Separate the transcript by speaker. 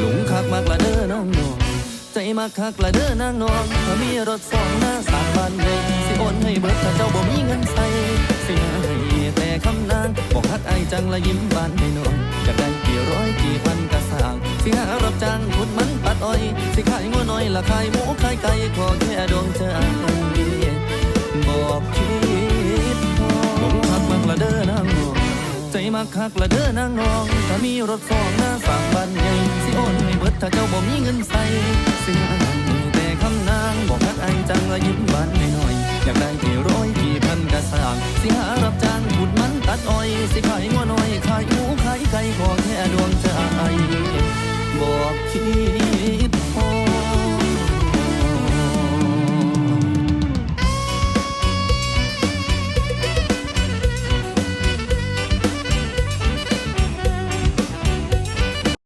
Speaker 1: หลงคักมากละเด้อน้องนองใจมากคักละเด้อนางนองถ้ามีรถสองหน้าสามบันเลยสิโอนให้เบิดถ้าเจ้าบ่มีเงินใส่สิให้แต่คำนางบอกฮักไอจังละยิ้มบานให้น้องอยากได้กี่ร้อยกี่พันกระสางสิหารับจ้างขุดมันตัดอ้อย สิขายงัวน้อยละขายหมูขายไก่ขอแค่ดวงใจบอกคิดพอหลงคักมากละเด้อนางน้องใจมากคักละเด้อนางนองถ้ามีรถสองหน้าสาม มีเงินใส่สิหนังแต่คำนางบอกรักไอายจังละยิ้มบานหน่อยๆอยากได้กี่ร้อยกี่พันกระสางสิหารับจ้างขุดมันตัดอ้อยสิขายงัวน้อยขายหมูขายไก่ขอแค่ดวง